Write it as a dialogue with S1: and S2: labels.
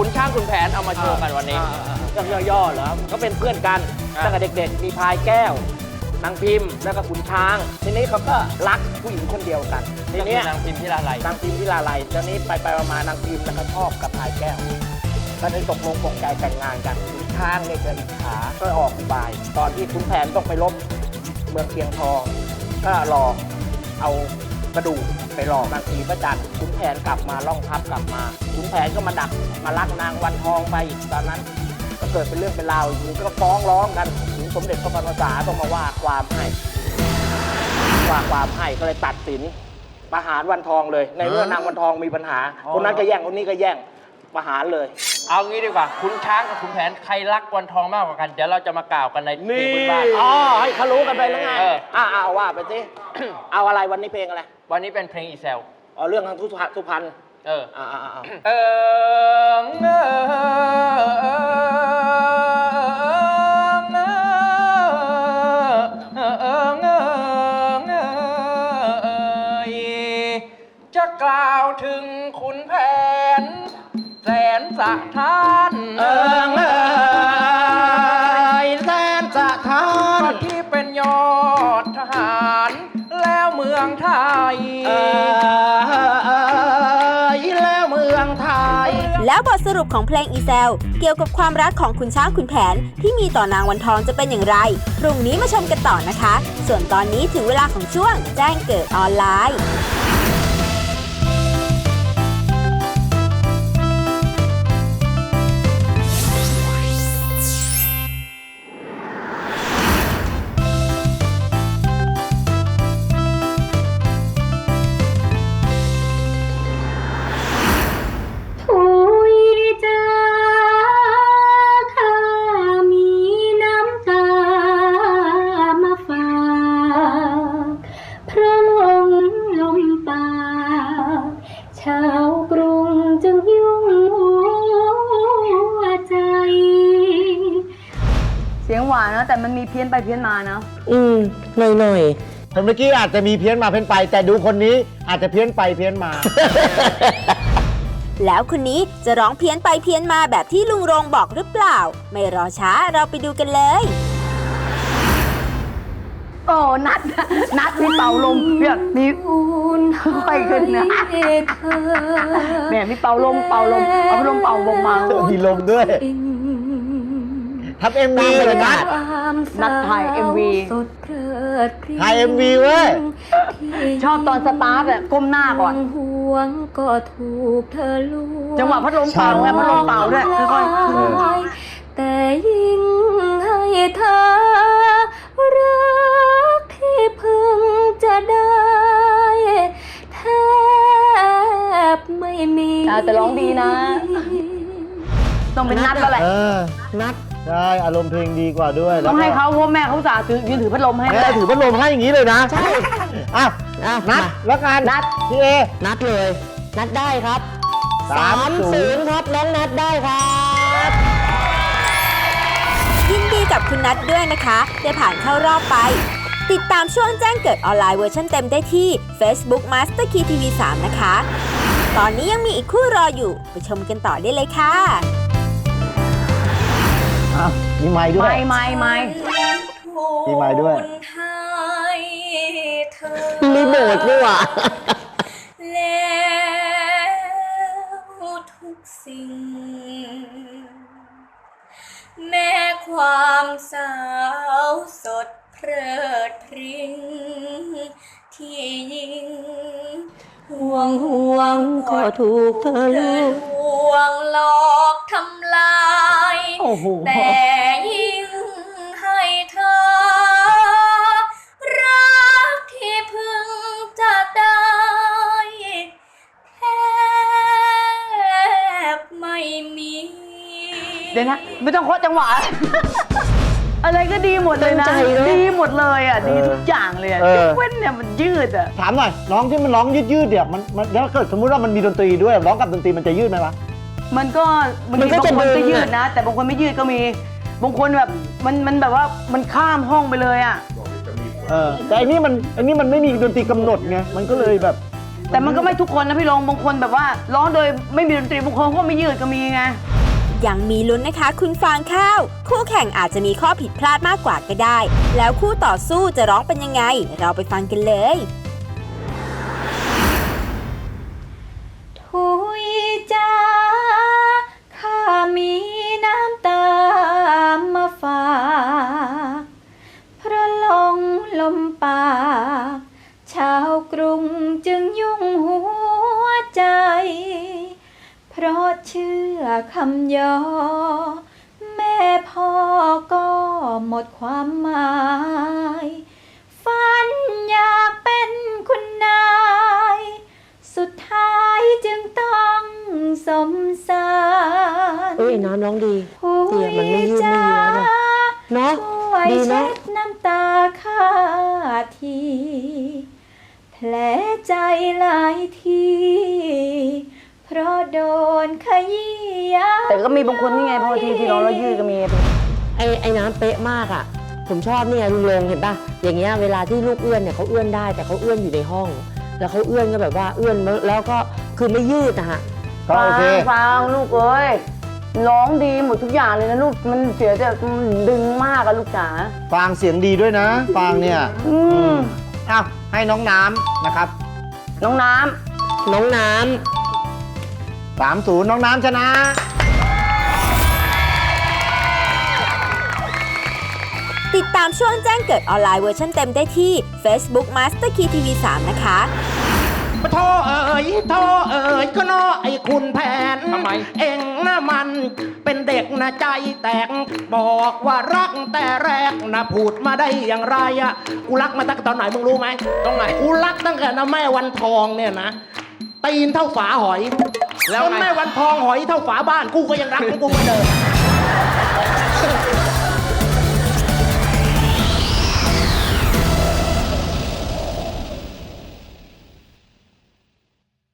S1: ขุนช้างขุนแผนเอามาโชว์กันวันนี้
S2: เรื่องย่อๆเหรอก็เป็นเพื่อนกัน
S1: อ่า
S2: ตั้งแต่เด็กๆ มีพายแก้วนางพิมพ์แล้วก็ขุนช้าง ทีนี้เขาก็รักผู้หญิงคนเดียวกันที
S1: นี่
S2: เนี้ย
S1: นางพิมพ์ที่ลาไล
S2: นางพิมพ์ที่ลาลัยตอนนี้ไปไปๆมานางพิมพ์แล้วก็ชอบกับพายแก้วก็เลยตกลงปลงใจแต่งงานกันขุนช้างเนี่ยจะอิจฉาก็ออกอุบาย ตอนที่ขุนแผนต้องไปลบเมืองเชียงทอง ก็หลอกเอา กระดูกไปหลอกนางศรีประจันทร์ขุนแผนกลับมาล่องทัพกลับมาขุนแผนก็มาดักมาลักนางวันทองไปอีกตอนนั้นก็เกิดเป็นเรื่องเป็นราวอีกทีก็ฟ้องร้องกันถึงสมเด็จพระบรมศาต้องมาว่าความให้ว่าความให้ก็เลยตัดสินประหารวันทองเลย ในเมื่อนางวันทองมีปัญหาคนนั้นก็แย่งคนนี้ก็แย่งประหารเลย
S1: เอางี้ดีกว่าขุนช้างกับขุนแผนใครรักวันทองมากกว่ากัน เดี๋ยวเราจะมากล่าวกันในเพลงพื้นบ้าน
S2: อ๋อให้เขารู้กันไปแล้วไง
S1: เออ
S2: อ่าเอาว่าไปสิ เอาอะไรวันนี้เพลงอะไร
S1: วันนี้เป็นเพลงอีเซล
S2: เอาเรื่องทางทุพสุพรรณ
S1: เออ
S2: อ่าอ่าอ่า
S1: เออเงอเออเออเงอเงอจะกล่าวถึงขุนแผนแสน สะท้าน
S2: เออเอยแสนสะท้าน
S1: ที่เป็นยอดทหาร แล้วเมืองไทย
S2: เออแล้วเมืองไทย
S3: แล้วบทสรุปของเพลงอีเซล เกี่ยวกับความรักของคุณช้างคุณแผน ที่มีต่อนางวันทองจะเป็นอย่างไร พรุ่งนี้มาชมกันต่อนะคะ ส่วนตอนนี้ถึงเวลาของช่วงแจ้งเกิดออนไลน์
S4: หวา
S5: นนะแต่มันมีเพี้ยนไปเพี้ยนมานะ
S2: อืมหน่อยหน่อย
S6: แต่เมื่อกี้อาจจะมีเพี้ยนมาเพี้ยนไป แต่ดูคนนี้อาจจะเพี้ยนไปเพี้ยนมา
S3: แล้วคนนี้จะร้องเพี้ยนไปเพี้ยนมาแบบที่ลุงรงบอกหรือเปล่า ไม่รอช้าเราไปดูกันเลย
S5: โอ้นัดนัดมีเป่าลมเนี่ยมีค่อยๆขึ้นนะแหมมีเป่าลมเป่าลมเอาพัดลมเป่าลมมา
S6: มีลมด้วย ทำเอ็มวีเลยนะ
S5: นัดถ่าย MV
S6: ถ่าย MV เว้ย
S5: ชอบตอนสตาร์ทอะก้มหน้าก่อน
S4: ห่วงก็ถูกเธอลวง
S5: จังหวะพัดลมเป่าไงพัดลมเป่าด้วยค่อยๆขึ้น
S4: แต่ยิ่งให้เธอรักที่เพึงจะได้แทบไม่มี
S5: อ่าแต่ร้องดีนะ ต้องเป็นนัดแล้วแหละ
S6: เออนัด ใช่อารมณ์เพลงดีกว่าด้วย
S5: ต้องให้
S6: แล้วก็
S5: เขาเพราะแม่เขาอุตสาห์ถือยืนถือพัดลมให้
S6: แม่ถือพัดลมให้อย่างนี้เลยนะใช่อะนัดแล้วกัน
S5: นัด
S6: พี่เอ
S2: นัดเลย นัดได้ครับ
S6: สามศูนย์
S2: ครับน้องนัดได้ครับ
S3: ยินดีกับคุณนัทด้วยนะคะ ได้ผ่านเข้ารอบไป ติดตามช่วงแจ้งเกิดออนไลน์เวอร์ชันเต็มได้ที่ Facebook Master Key TV 3 นะคะ ตอนนี้ยังมีอีกคู่รออยู่ ไปชมกันต่อได้เลยค่ะ
S6: อะ มีไม้ด้วย
S5: ไม่ไม่ไม่
S6: มีไม้ด้วย
S2: รีโมทด้วยว่ะ
S4: แล้วทุกสิ่ง แม้ความสาวสดเพลิดเพริงที่ยิ่งห่วงห่วงก็ถูกเธอลวงหลอกทำลาย
S5: โอ้โห
S4: แต่ เดี๋
S5: ยวนะไม่ต้องเคาะจังหวะ อะไรก็ดีหมดเลยนะ
S2: ตั้งใจเนอะ
S5: ดีหมดเลยอะ ดี
S6: เออ
S5: ทุกอย่างเลยอะ
S6: เออ
S5: ยกเว้นเนี่ยมันยืดอะ
S6: ถามหน่อยร้องที่มันร้องยืดๆเดี๋ยวมันมันแล้วเกิดสมมุติว่ามันมีดนตรีด้วยร้องกับดนตรีมันจะยืดไหมวะ
S5: มันก็บาง
S2: มัน
S5: ที
S2: ก็
S5: บาง
S2: จะ
S5: คน
S2: ดึ
S5: ก็
S2: ง
S5: ยืด
S2: อะ
S5: นะ แต่บางคนไม่ยืดก็มี บางคนแบบมันมันแบบว่ามันข้ามห้องไปเลยอะ
S6: เออแต่อันนี้มันอันนี้มันไม่มีดนตรีกำหนดไงมันก็เลยแบบ
S5: แต่มันก็ไม่ทุกคนนะพี่ลงบางคนแบบว่าร้องโดยไม่มีดนตรีบางคนก็ไม่ยืดก็มีไง
S6: เยั
S3: งมีลุ้นนะคะ คุณฟางข้าว คู่แข่งอาจจะมีข้อผิดพลาดมากกว่าก็ได้ แล้วคู่ต่อสู้จะร้องเป็นยังไง เราไปฟังกันเลย
S4: ทุยจ้าข้ามีน้ำตามาฝากเพราะลงลมปากชาวกรุงจึงยุ่งหัวใจ เพราะเชื่อคำยอ แม่พ่อก็หมดความหมาย ฝันอยากเป็นคุณนาย สุดท้ายจึงต้องสมสาร
S5: เอ้ยน้ำร้องดี
S4: ผู้
S5: เสียงมันไม่ยืดไม่เยื้อนะเนาะ
S4: ช่วย
S5: ดีเน
S4: เช็
S5: อะ
S4: ดน้ำตาข้าทีแผลใจหลายที เพราะโดนขยี้ยา
S5: แต่ก็มีบางคนนี่ไงพอทีที่ร้องแล้วยืดก็มีไอ้ไอ้น้ำเป๊ะมากอะ ผมชอบเนี่ยลุงลงเห็นป่ะอย่างเงี้ยเวลาที่ลูกเอื้อนเนี่ยเขาเอื้อนได้แต่เขาเอื้อนอยู่ในห้อง แล้วเขาเอื้อนก็แบบว่าเอื้อนแล้วก็คือไม่ยืดนะฮะ
S6: ก็โอเค
S5: ฟังลูกเอ้ยร้องดีหมดทุกอย่างเลยนะลูกมันเสียแต่ดึงมากอะลูกจ๋า
S6: ฟางเสียงดีด้วยนะ ฟางเนี่ย
S5: อืม
S6: อ้าวให้น้องน้ำนะครับ
S5: น้องน้ำน้องน้ำ
S6: 3-0น้องน้ำชนะ
S3: ติดตามช่วงแจ้งเกิดออนไลน์เวอร์ชันเต็มได้ที่ Facebook Master Key TV 3นะคะ
S2: ปะโทเอ๋ยโทเอ๋ยก็นอไอ้คุณแผน
S1: ทำไม
S2: เอ็งนะมัน เป็นเด็กนะใจแตก บอกว่ารักแต่แรกนะพูดมาได้อย่างไรอะกูรักมาตั้งแต่ตอนไหนมึงรู้ไหม
S1: ตรงไหน
S2: กูรักตั้งแต่นะแม่วันทองเนี่ยนะตีนเท่าฝาหอย
S1: แล้ว
S2: จน
S1: ไง
S2: แม่วันทองหอยเท่าฝาบ้านกูก็ยังรักของกูเหมือนเดิม